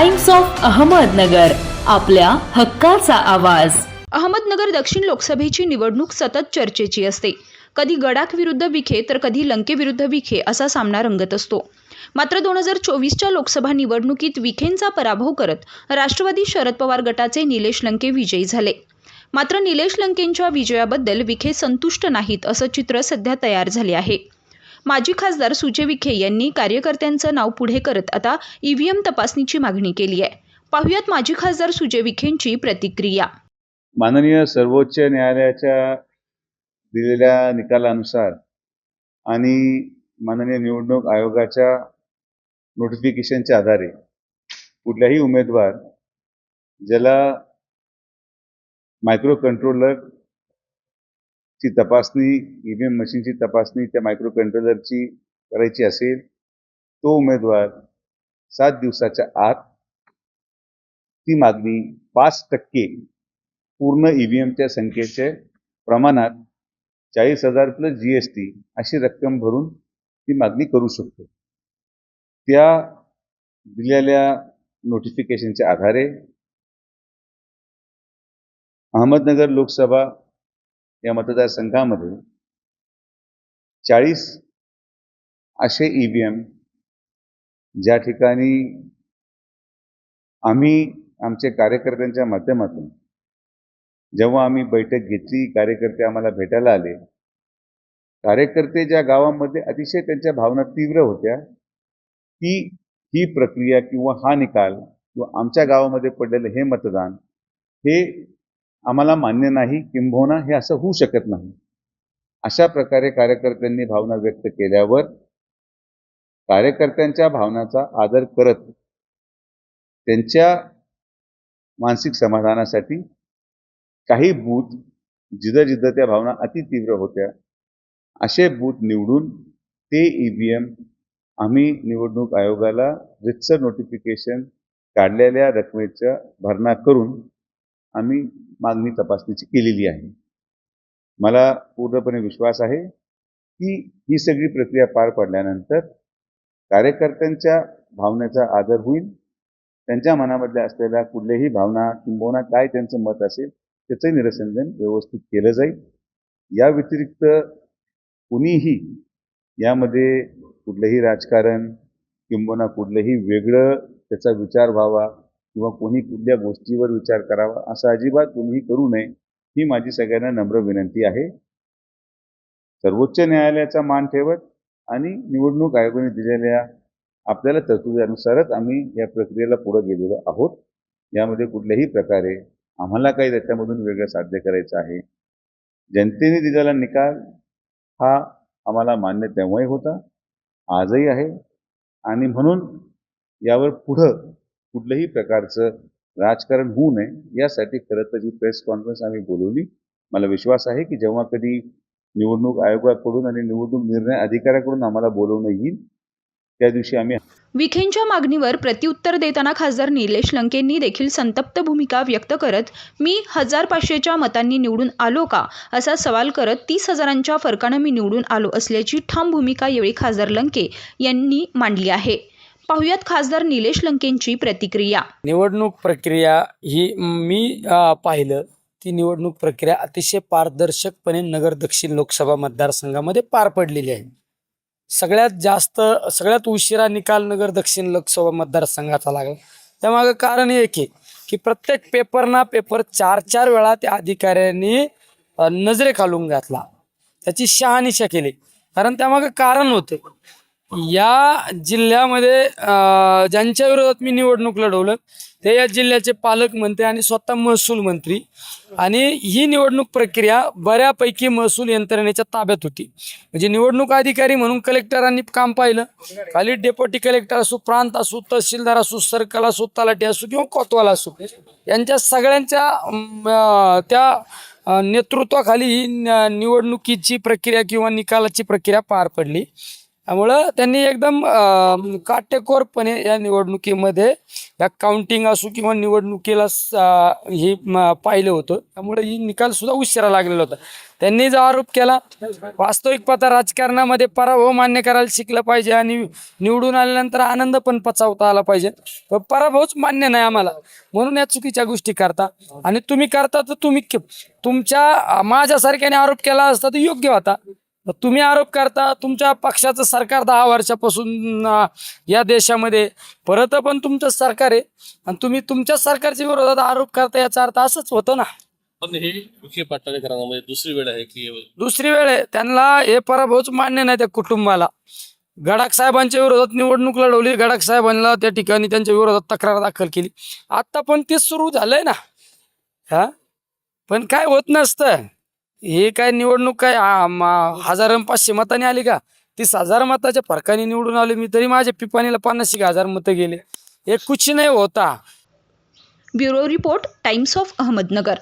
Times of Ahmednagar आपल्या हक्काचा आवाज. अहमदनगर दक्षिण लोकसभेची निवडणूक सतत चर्चेची असते. कधी गडाख विरुद्ध विखे तर कधी लंकेविरुद्ध विखे असा सामना रंगत असतो. मात्र दोन हजार चोवीसच्या लोकसभा निवडणुकीत विखेंचा पराभव करत राष्ट्रवादी शरद पवार गटाचे निलेश लंके विजयी झाले. मात्र निलेश लंकेंच्या विजयाबद्दल विखे संतुष्ट नाहीत असं चित्र सध्या तयार झाले आहे. माजी खासदार सुजय विखे यांनी कार्यकर्त्यांचं नाव पुढे करत आता ईव्हीएम तपासणीची मागणी केली आहे. पाहुयात माजी खासदार सुजय विखेंची प्रतिक्रिया. माननीय सर्वोच्च न्यायालयाच्या दिलेल्या निकालानुसार आणि माननीय निवडणूक आयोगाच्या नोटिफिकेशनच्या आधारे कुठल्याही उमेदवार ज्याला मायक्रो कंट्रोलर ची तपासणी ईव्हीएम मशीनची तपासणी त्या मायक्रो कंट्रोलरची करायची असेल तो उमेदवार सात दिवसाच्या आत ती मागणी पाच टक्के पूर्ण ईव्हीएमच्या संख्येच्या प्रमाणात चाळीस हजार प्लस जी एस टी अशी रक्कम भरून ती मागणी करू शकतो. त्या दिलेल्या नोटिफिकेशनच्या आधारे अहमदनगर लोकसभा या मतदारसंघामध्ये चाळीस असे ईव्हीएम ज्या ठिकाणी आम्ही आमचे कार्यकर्त्यांच्या माध्यमातून जेव्हा आम्ही बैठक घेतली कार्यकर्ते आम्हाला भेटायला आले कार्यकर्ते ज्या गावामध्ये अतिशय त्यांच्या भावना तीव्र होत्या की ही प्रक्रिया किंवा हा निकाल किंवा आमच्या गावामध्ये पडलेलं हे मतदान हे आम्हाला मान्य नाही किंबहुना हे असं होऊ शकत नाही. अशा प्रकारे कार्यकर्त्यांनी भावना व्यक्त केल्यावर कार्यकर्त्यांच्या भावनाचा आदर करत त्यांच्या मानसिक समाधानासाठी काही बूथ जिथं जिथं त्या भावना अति तीव्र होत्या असे बूथ निवडून ते ईव्हीएम आम्ही निवडणूक आयोगाला रितसर नोटिफिकेशन काढलेल्या रकमेचा भरणा करून आम्ही मागणी तपासणीची केलेली आहे. मला पूर्णपणे विश्वास आहे की ही सगळी प्रक्रिया पार पडल्यानंतर कार्यकर्त्यांच्या भावनेचा आदर होईल. त्यांच्या मनामधल्या असलेल्या कुठल्याही भावना किंबहुना काय त्यांचं मत असेल त्याचं निरसंजन व्यवस्थित केलं जाईल. या व्यतिरिक्त कुणीही यामध्ये कुठलंही राजकारण किंबहुना कुठलंही वेगळं त्याचा विचार व्हावा किंवा कोणी कुठल्या गोष्टीवर विचार करावा असं अजिबात कोणीही करू नये ही माझी सगळ्यांना नम्र विनंती आहे. सर्वोच्च न्यायालयाचा मान ठेवत आणि निवडणूक आयोगाने दिलेल्या आपल्याला तरतुदीनुसारच आम्ही या प्रक्रियेला पुढे गेलेलो आहोत. यामध्ये कुठल्याही प्रकारे आम्हाला काही त्याच्यामधून वेगळं साध्य करायचं आहे. जनतेने दिलेला निकाल हा आम्हाला मान्य तेव्हाही होता. आजही आहे आणि म्हणून यावर पुढं कुठल्याही प्रकारचं राजकारण होऊ नये यासाठी खरं तर ही प्रेस कॉन्फरन्स आम्ही बोलवली मला विश्वास आहे की जेव्हा कधी निवडणूक आयोगाकडून आणि निवडणूक निर्णय अधिकाऱ्याकडून आम्हाला बोलवणं येईल त्या दिवशी आम्ही विखेंच्या मागणीवर प्रत्युत्तर देताना खासदार निलेश लंकेंनी देखील संतप्त भूमिका व्यक्त करत मी हजार पाचशेच्या मतांनी निवडून आलो का? असा सवाल करत तीस हजारांच्या फरकानं मी निवडून आलो असल्याची ठाम भूमिका यावेळी खासदार लंके यांनी मांडली आहे. पाहुयात खासदार निलेश लंकेंची प्रतिक्रिया. निवडणूक प्रक्रिया ही मी पाहिलं. ती निवडणूक प्रक्रिया अतिशय पारदर्शकपणे नगर दक्षिण लोकसभा मतदारसंघामध्ये पार पडलेली आहे. सगळ्यात जास्त सगळ्यात उशिरा निकाल नगर दक्षिण लोकसभा मतदारसंघाचा लागला. त्यामागं कारण एक आहे की प्रत्येक पेपरना पेपर चार चार वेळा त्या अधिकाऱ्यांनी नजरे घालून घातला. त्याची शहानिशा केली. कारण त्यामागं कारण होते. या जिल्ह्यामध्ये ज्यांच्या विरोधात मी निवडणूक लढवलं ते या जिल्ह्याचे पालकमंत्री आणि स्वतः महसूल मंत्री. आणि ही निवडणूक प्रक्रिया बऱ्यापैकी महसूल यंत्रणेच्या ताब्यात होती. म्हणजे निवडणूक अधिकारी म्हणून कलेक्टरांनी काम पाहिलं. खाली डेप्युटी कलेक्टर असो प्रांत असो तहसीलदार असो सर्कल असो तलाठी असो किंवा कोतवाल असो यांच्या सगळ्यांच्या त्या नेतृत्वाखाली ही न- निवडणुकीची प्रक्रिया किंवा निकालाची प्रक्रिया पार पडली. त्यामुळं त्यांनी एकदम काटेकोरपणे या निवडणुकीमध्ये या काउंटिंग असो किंवा निवडणुकीला हे पाहिलं होतं. त्यामुळे ही निकाल सुद्धा उशिरा लागलेला होता. त्यांनी जो आरोप केला वास्तविक पाहता राजकारणामध्ये पराभव मान्य करायला शिकलं पाहिजे आणि निवडून आल्यानंतर आनंद पण पचावता आला पाहिजे. पण पराभवच मान्य नाही आम्हाला. म्हणून या चुकीच्या गोष्टी करता. आणि तुम्ही करता तर तुम्ही तुमच्या माझ्यासारख्याने आरोप केला असता तर योग्य होता. तुम्ही आरोप करता तुमच्या पक्षाचं सरकार दहा वर्षापासून या देशामध्ये. परत पण तुमचं सरकार आहे. आणि तुम्ही तुमच्या सरकारच्या विरोधात आरोप करता याचा अर्थ असंच होतं ना. पण हे विखे पाटलाच्या घराण्यामध्ये दुसरी वेळ आहे की दुसरी वेळ आहे. त्यांना हे पराभवच मान्य नाही त्या कुटुंबाला. गडाख साहेबांच्या विरोधात निवडणूक लढवली. गडाख साहेबांना त्या ठिकाणी त्यांच्या विरोधात तक्रार दाखल केली. आता पण ते सुरू झालंय ना. हा? पण काय होत नसतं. हे काय निवडणूक काय? हजार पाचशे मताने आली का? तीस हजार मताच्या फरकाने निवडून आले मी तरी माझ्या पिपाणीला पन्नास एक हजार मतं गेले. हे कुछ नाही होता. Bureau report Times of Ahmednagar.